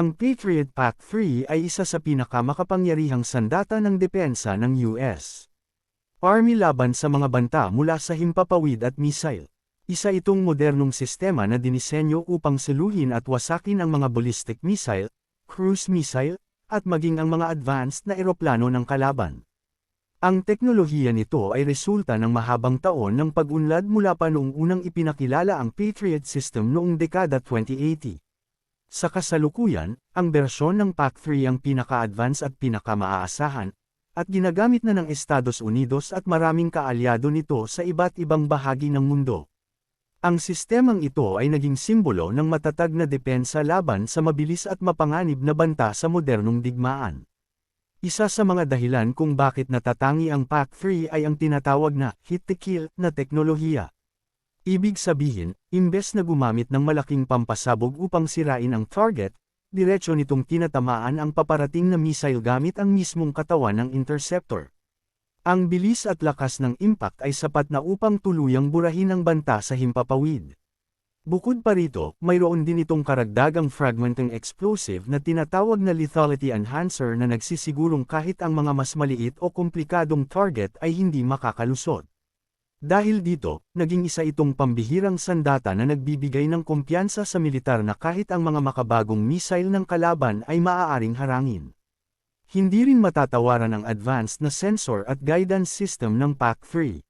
Ang Patriot PAC-3 ay isa sa pinakamakapangyarihang sandata ng depensa ng US. Army laban sa mga banta mula sa himpapawid at missile. Isa itong modernong sistema na dinisenyo upang saluhin at wasakin ang mga ballistic missile, cruise missile, at maging ang mga advanced na eroplano ng kalaban. Ang teknolohiya nito ay resulta ng mahabang taon ng pag-unlad mula pa noong unang ipinakilala ang Patriot System noong dekada 2080. Sa kasalukuyan, ang bersyon ng PAC-3 ang pinaka-advance at pinaka-maaasahan, at ginagamit na ng Estados Unidos at maraming kaalyado nito sa iba't ibang bahagi ng mundo. Ang sistemang ito ay naging simbolo ng matatag na depensa laban sa mabilis at mapanganib na banta sa modernong digmaan. Isa sa mga dahilan kung bakit natatangi ang PAC-3 ay ang tinatawag na hit-to-kill na teknolohiya. Ibig sabihin, imbes na gumamit ng malaking pampasabog upang sirain ang target, diretsyo nitong tinatamaan ang paparating na missile gamit ang mismong katawan ng interceptor. Ang bilis at lakas ng impact ay sapat na upang tuluyang burahin ang banta sa himpapawid. Bukod pa rito, mayroon din itong karagdagang fragmenting explosive na tinatawag na lethality enhancer na nagsisigurong kahit ang mga mas maliit o komplikadong target ay hindi makakalusot. Dahil dito, naging isa itong pambihirang sandata na nagbibigay ng kumpiyansa sa militar na kahit ang mga makabagong missile ng kalaban ay maaaring harangin. Hindi rin matatawaran ang advanced na sensor at guidance system ng PAC-3.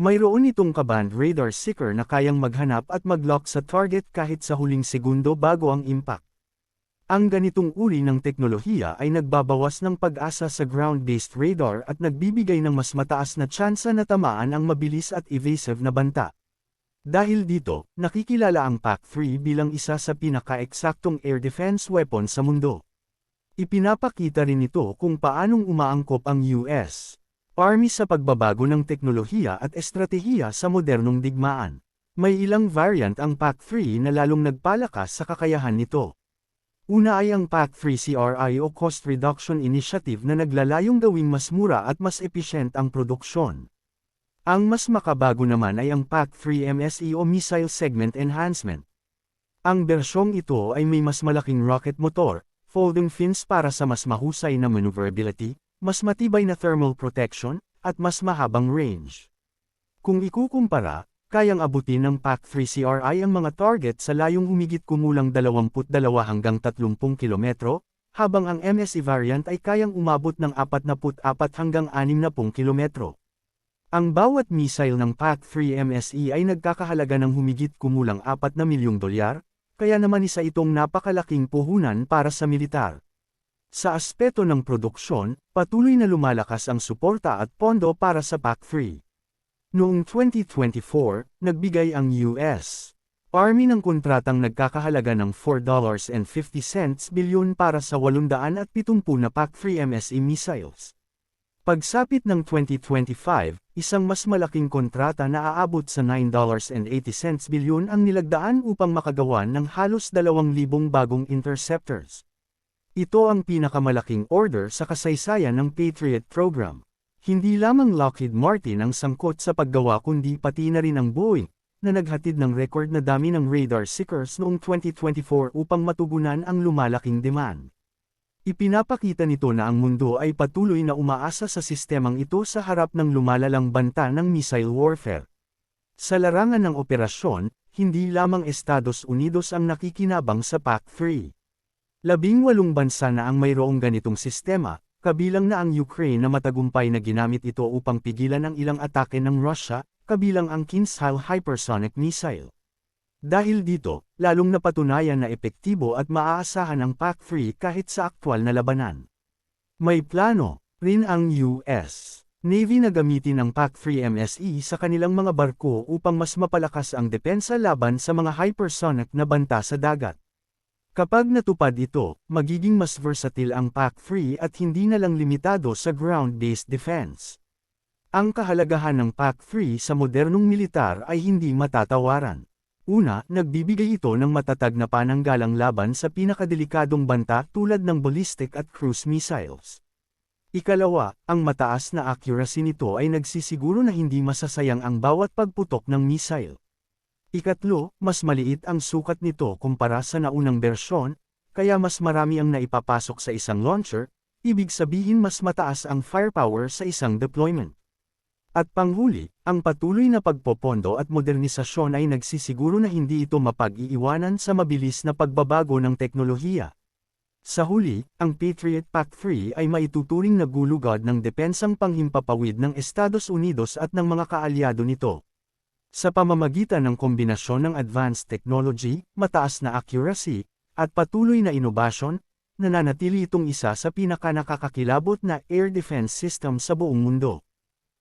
Mayroon itong kaband radar seeker na kayang maghanap at maglock sa target kahit sa huling segundo bago ang impact. Ang ganitong uri ng teknolohiya ay nagbabawas ng pag-asa sa ground-based radar at nagbibigay ng mas mataas na tsansa na tamaan ang mabilis at evasive na banta. Dahil dito, nakikilala ang PAC-3 bilang isa sa pinaka-eksaktong air defense weapon sa mundo. Ipinapakita rin ito kung paanong umaangkop ang US Army sa pagbabago ng teknolohiya at estratehiya sa modernong digmaan. May ilang variant ang PAC-3 na lalong nagpalakas sa kakayahan nito. Una ay ang PAC-3CRI o Cost Reduction Initiative na naglalayong gawing mas mura at mas efficient ang produksyon. Ang mas makabago naman ay ang PAC-3MSE o Missile Segment Enhancement. Ang bersyong ito ay may mas malaking rocket motor, folding fins para sa mas mahusay na maneuverability, mas matibay na thermal protection, at mas mahabang range. Kung ikukumpara, kayang abutin ng PAC-3CRI ang mga target sa layong humigit kumulang 22 hanggang 30 kilometro, habang ang MSE variant ay kayang umabot ng 44 hanggang 60 kilometro. Ang bawat missile ng PAC-3 MSE ay nagkakahalaga ng humigit kumulang 4 na milyong dolyar, kaya naman isa itong napakalaking puhunan para sa militar. Sa aspeto ng produksyon, patuloy na lumalakas ang suporta at pondo para sa PAC-3. Noong 2024, nagbigay ang US Army ng kontratang nagkakahalaga ng $4.50 bilyon para sa 870 na PAC-3 MSE missiles. Pagsapit ng 2025, isang mas malaking kontrata na aabot sa $9.80 bilyon ang nilagdaan upang makagawa ng halos 2,000 bagong interceptors. Ito ang pinakamalaking order sa kasaysayan ng Patriot program. Hindi lamang Lockheed Martin ang sangkot sa paggawa kundi pati na rin ang Boeing, na naghatid ng record na dami ng radar seekers noong 2024 upang matugunan ang lumalaking demand. Ipinapakita nito na ang mundo ay patuloy na umaasa sa sistemang ito sa harap ng lumalalang banta ng missile warfare. Sa larangan ng operasyon, hindi lamang Estados Unidos ang nakikinabang sa PAC-3. Labing walong bansa na ang mayroong ganitong sistema, kabilang na ang Ukraine na matagumpay na ginamit ito upang pigilan ang ilang atake ng Russia, kabilang ang Kinzhal hypersonic missile. Dahil dito, lalong napatunayan na epektibo at maaasahan ang PAC-3 kahit sa aktwal na labanan. May plano rin ang US Navy na gamitin ang PAC-3 MSE sa kanilang mga barko upang mas mapalakas ang depensa laban sa mga hypersonic na banta sa dagat. Kapag natupad ito, magiging mas versatile ang PAC-3 at hindi na lang limitado sa ground-based defense. Ang kahalagahan ng PAC-3 sa modernong militar ay hindi matatawaran. Una, nagbibigay ito ng matatag na pananggalang laban sa pinakadelikadong banta tulad ng ballistic at cruise missiles. Ikalawa, ang mataas na accuracy nito ay nagsisiguro na hindi masasayang ang bawat pagputok ng missile. Ikatlo, mas maliit ang sukat nito kumpara sa naunang bersyon, kaya mas marami ang naipapasok sa isang launcher, ibig sabihin mas mataas ang firepower sa isang deployment. At panghuli, ang patuloy na pagpopondo at modernisasyon ay nagsisiguro na hindi ito mapag-iiwanan sa mabilis na pagbabago ng teknolohiya. Sa huli, ang Patriot Pact 3 ay maituturing na gulugod ng depensang panghimpapawid ng Estados Unidos at ng mga kaalyado nito. Sa pamamagitan ng kombinasyon ng advanced technology, mataas na accuracy, at patuloy na inobasyon, nananatili itong isa sa pinakanakakakilabot na air defense system sa buong mundo.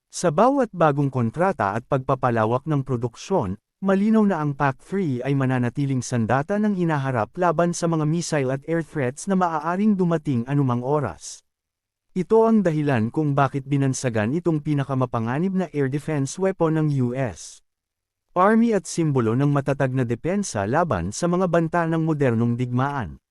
Sa bawat bagong kontrata at pagpapalawak ng produksyon, malinaw na ang PAC-3 ay mananatiling sandata ng hinaharap laban sa mga missile at air threats na maaaring dumating anumang oras. Ito ang dahilan kung bakit binansagan itong pinakamapanganib na air defense weapon ng US. Army at simbolo ng matatag na depensa laban sa mga banta ng modernong digmaan.